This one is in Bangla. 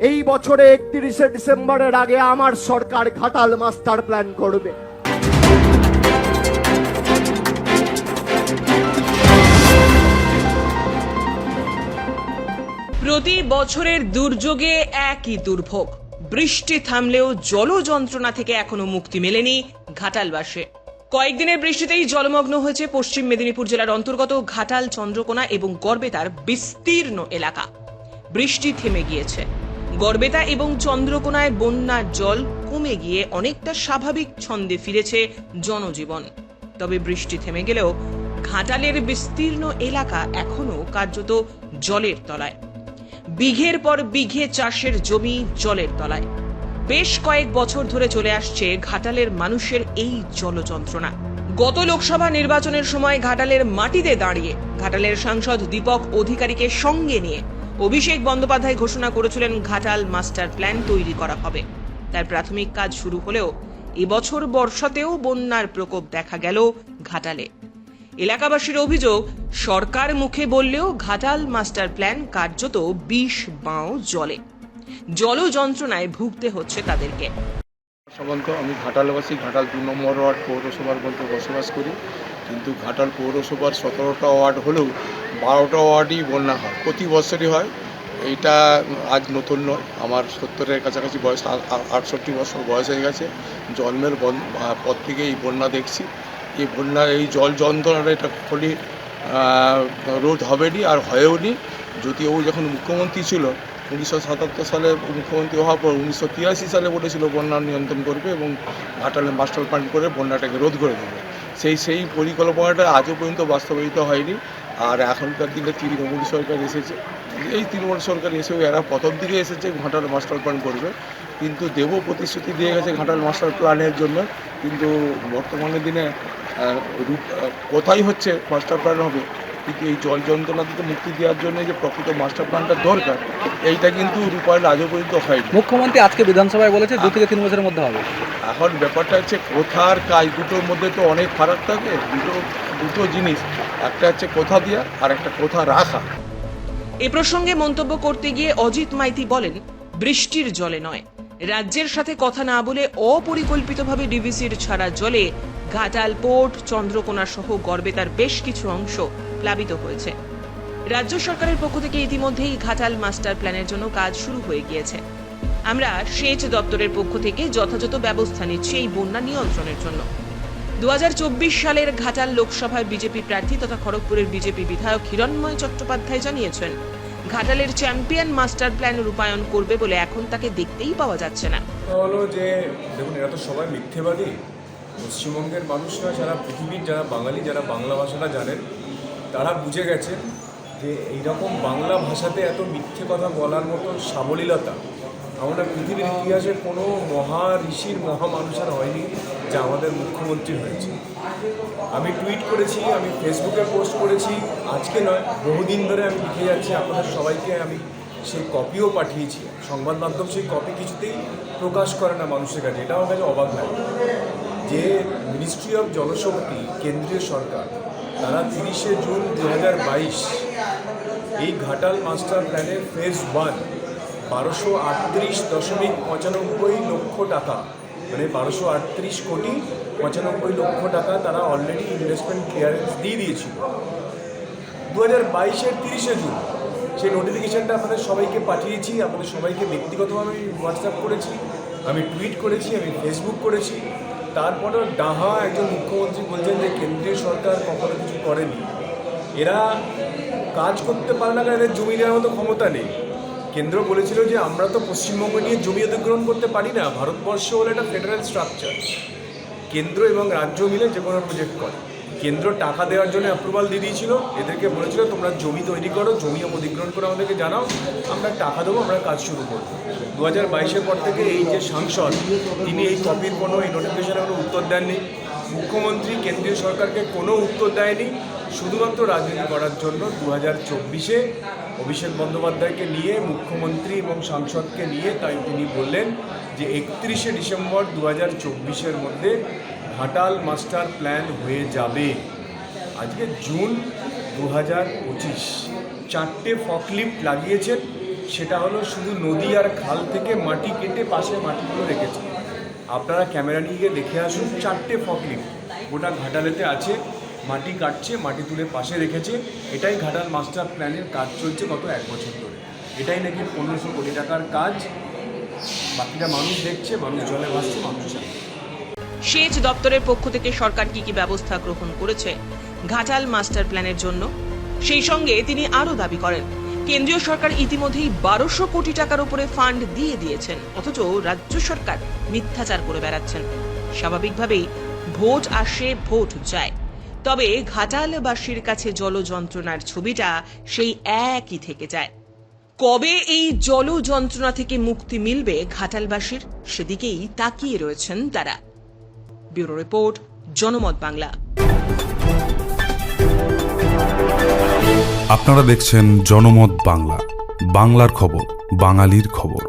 এই বছরে একত্রিশে ডিসেম্বরের আগে আমার সরকার ঘাটাল মাস্টার প্ল্যান করবে। প্রতি বছরের দুর্যোগে একই দুর্ভোগ। বৃষ্টি থামলেও জল যন্ত্রণা থেকে এখনও মুক্তি মেলেনি ঘাটালবাসে। কয়েকদিনের বৃষ্টিতেই জলমগ্ন হয়েছে পশ্চিম মেদিনীপুর জেলার অন্তর্গত ঘাটাল, চন্দ্রকোনা এবং গড়বেতার বিস্তীর্ণ এলাকা। বৃষ্টি থেমে গিয়েছে। গড়বেতা এবং চন্দ্রকোনায় বন্যার জল কমে গিয়ে অনেকটা স্বাভাবিক ছন্দে ফিরেছে জনজীবন। তবে বৃষ্টি থেমে গেলেও ঘাটালের বিস্তীর্ণ এলাকা এখনও কার্যত জলের তলায়। বিঘের পর বিঘে চাষের জমি জলের তলায়। বেশ কয়েক বছর ধরে চলে আসছে ঘাটালের মানুষের এই জলযন্ত্রণা। গত লোকসভা নির্বাচনের সময় ঘাটালের মাটিতে দাঁড়িয়ে ঘাটালের সাংসদ দীপক অধিকারীকে সঙ্গে নিয়ে অভিষেক বন্দ্যোপাধ্যায় ঘোষণা করেছিলেন ঘাটাল মাস্টার প্ল্যান তৈরি করা হবে। তার প্রাথমিক কাজ শুরু হলেও এবছর বর্ষাতেও বন্যার প্রকোপ দেখা গেল ঘাটালে। এলাকাবাসীর অভিযোগ, সরকার মুখে বললেও ঘাটাল মাস্টার প্ল্যান কার্যত বিষ বাঁও জলে। জল যন্ত্রণায় ভুগতে হচ্ছে তাদেরকে। আমি ঘাটালবাসী, ঘাটাল দু নম্বর ওয়ার্ড পৌরসভার মধ্যে বসবাস করি। কিন্তু ঘাটাল পৌরসভার সতেরোটা ওয়ার্ড হলেও বারোটা ওয়ার্ডই বন্যা হয়। প্রতি বছরই হয়। এইটা আজ নতুন নয়। আমার সত্তরের কাছাকাছি বয়স আটষট্টি বছর বয়স হয়ে গেছে। জন্মের পর থেকে এই বন্যা দেখছি। এই বন্যা এই জল যন্ত্রণাটা এটা আহ, রোধ হবেনি আর হয়েও নি যদিও ও যখন মুখ্যমন্ত্রী ছিল উনিশশো সাতাত্তর সালে মুখ্যমন্ত্রী হওয়ার পর উনিশশো তিরাশি সালে বলেছিল বন্যা নিয়ন্ত্রণ করবে এবং ঘাটালে মাস্টার প্ল্যান করে বন্যাটাকে রোধ করে দেবে। সেই সেই পরিকল্পনাটা আজও পর্যন্ত বাস্তবায়িত হয়নি। আর এখনকার দিনে তৃণমূল সরকার এসেছে। এই তৃণমূল সরকার এসেও এরা প্রথম দিকে এসেছে ঘাটাল মাস্টার প্ল্যান করবে। কিন্তু দেব প্রতিশ্রুতি দিয়ে গেছে ঘাটাল মাস্টার প্ল্যানের জন্য। কিন্তু বর্তমানে দিনে কোথায় হচ্ছে মাস্টার প্ল্যান হবে? কিন্তু এই জল যন্ত্রণা থেকে মুক্তি দেওয়ার জন্য যে প্রকৃত মাস্টার প্ল্যানটা দরকার এইটা কিন্তু রূপায়ণ আজও পর্যন্ত হয়নি। মুখ্যমন্ত্রী আজকে বিধানসভায় বলেছে দু থেকে তিন বছরের মধ্যে হবে। এখন ব্যাপারটা হচ্ছে কোথার কাজ দুটোর মধ্যে তো অনেক ফারাক থাকে দুটো দুটো জিনিস। একটা হচ্ছে কোথা দেওয়া আর একটা কোথা রাখা। এ প্রসঙ্গে মন্তব্য করতে গিয়ে অজিত মাইতি বলেন, বৃষ্টির জলে নয়। রাজ্যের সাথে কথা না বলে অপরিকল্পিতভাবে ডিভিসির ছাড়া জলে ঘাটাল পোর্ট, চন্দ্রকোনা সহ গড়বেতার বেশ কিছু অংশ প্লাবিত হয়েছে। রাজ্য সরকারের পক্ষ থেকে ইতিমধ্যেই ঘাটাল মাস্টার প্ল্যানের জন্য কাজ শুরু হয়ে গিয়েছে। আমরা সেচ দপ্তরের পক্ষ থেকে যথাযথ ব্যবস্থা নিচ্ছি এই বন্যা নিয়ন্ত্রণের জন্য। দু হাজার চব্বিশ সালের ঘাটাল লোকসভার বিজেপি প্রার্থী তথা খড়গপুরের বিজেপি বিধায়ক হিরণময় চট্টোপাধ্যায় জানিয়েছেন, ঘাটালের চ্যাম্পিয়ন মাস্টার প্ল্যান রূপায়ণ করবে বলে এখন তাকে দেখতেই পাওয়া যাচ্ছে না। হলো যে, দেখুন, এরা তো সবাই মিথ্যেবাদী। পশ্চিমবঙ্গের মানুষরা যারা, পৃথিবীর যারা, বাঙালি যারা বাংলা ভাষাটা জানেন তারা বুঝে গেছেন যে, এইরকম বাংলা ভাষাতে এত মিথ্যে কথা বলার মতো সাবলীলতা আমরা পৃথিবীর ইতিহাসে কোনো মহা ঋষির মহা মানুষের হয়নি যা আমাদের মুখ্যমন্ত্রী হয়েছে। আমি টুইট করেছি, আমি ফেসবুকে পোস্ট করেছি, আজকে নয়, বহুদিন ধরে আমি লিখে যাচ্ছি, আপনাদের সবাইকে আমি সেই কপিও পাঠিয়েছি। সংবাদ মাধ্যম সেই কপি কিছুতেই প্রকাশ করে না মানুষের কাছে এটা আমার কাছে অবাক লাগে। যে মিনিস্ট্রি অফ জলশক্তি কেন্দ্রীয় সরকার, তারা তিরিশে জুন দু হাজার বাইশ এই ঘাটাল মাস্টার প্ল্যানের ফেজ ওয়ান বারোশো আটত্রিশ দশমিক পঁচানব্বই লক্ষ টাকা। মানে বারোশো আটত্রিশ কোটি পঁচানব্বই লক্ষ টাকা তারা অলরেডি ইনভেস্টমেন্ট ক্লিয়ারেন্স দিয়ে দিয়েছিল। দু হাজার বাইশের তিরিশে জুন সেই নোটিফিকেশানটা আপনাদের সবাইকে পাঠিয়েছি, আপনাদের সবাইকে ব্যক্তিগতভাবে আমি হোয়াটসঅ্যাপ করেছি, আমি টুইট করেছি, আমি ফেসবুক করেছি। তারপরেও ডাহা একজন মুখ্যমন্ত্রী বলছেন যে কেন্দ্রীয় সরকার কখনো কিছু করেনি। এরা কাজ করতে পারে না কারণ এদের জমি নেওয়ার মতো ক্ষমতা নেই। কেন্দ্র বলেছিল যে আমরা তো পশ্চিমবঙ্গ নিয়ে জমি অধিগ্রহণ করতে পারি না, ভারতবর্ষ হলো একটা ফেডারেল স্ট্রাকচার কেন্দ্র এবং রাজ্য মিলে যে কোনো প্রজেক্ট করে। কেন্দ্র টাকা দেওয়ার জন্য অ্যাপ্রুভাল দিয়ে দিয়েছিল। এদেরকে বলেছিল, তোমরা জমি তৈরি করো, জমি অধিগ্রহণ করে আমাদেরকে জানাও, আমরা টাকা দেবো, আমরা কাজ শুরু করব। দু হাজার বাইশের পর থেকে এই যে সাংসদ, তিনি এই কপির কোনো এই নোটিফিকেশনের কোনো উত্তর দেননি। মুখ্যমন্ত্রী, কেন্দ্রীয় সরকারকে কোনো উত্তর দেয়নি। শুধুমাত্র রাজনীতি করার জন্য দু হাজার চব্বিশে অভিষেক বন্দ্যোপাধ্যায়কে নিয়ে, মুখ্যমন্ত্রী এবং সাংসদকে নিয়ে তাই তিনি বললেন যে একত্রিশে ডিসেম্বর দু হাজার চব্বিশের মধ্যে ঘাটাল মাস্টার প্ল্যান হয়ে যাবে। আজকে জুন দু হাজার পঁচিশ। চারটে ফকলিফ্ট লাগিয়েছেন। সেটা হলো শুধু নদী আর খাল থেকে মাটি কেটে পাশে মাটিগুলো রেখেছে আপনারা ক্যামেরা নিয়ে গিয়ে দেখে আসুন চারটে ফকলিফট গোটা ঘাটালেতে আছে, মাটি কাটছে, মাটি তুলে পাশে রেখেছে। এটাই ঘাটাল মাস্টার প্ল্যানের কাজ চলছে গত এক বছর ধরে। এটাই নাকি পনেরোশো কোটি টাকার কাজ। বাকিটা মানুষ দেখছে, মানুষ জলে ভাসছে, মানুষ সেচ দপ্তরের পক্ষ থেকে সরকার কি কি ব্যবস্থা গ্রহণ করেছে? ঘাটাল মাস্টার প্ল্যানের জন্য। সেই সঙ্গে তিনি আরও দাবি করেন, কেন্দ্রীয় সরকার ইতিমধ্যেই বারোশো কোটি টাকার উপরে ফান্ড দিয়ে দিয়েছেন, অথচ রাজ্য সরকার মিথ্যাচার করে বেড়াচ্ছেন। স্বাভাবিকভাবেই ভোট আসে, ভোট যায়। তবে ঘাটালবাসীর কাছে জল যন্ত্রণার ছবিটা সেই একই থেকে যায়। কবে এই জল যন্ত্রণা থেকে মুক্তি মিলবে ঘাটালবাসীর? সেদিকেই তাকিয়ে রয়েছেন তারা। ব্যুরো রিপোর্ট জনমত বাংলা। আপনারা দেখছেন জনমত বাংলা বাংলার খবর বাঙালির খবর।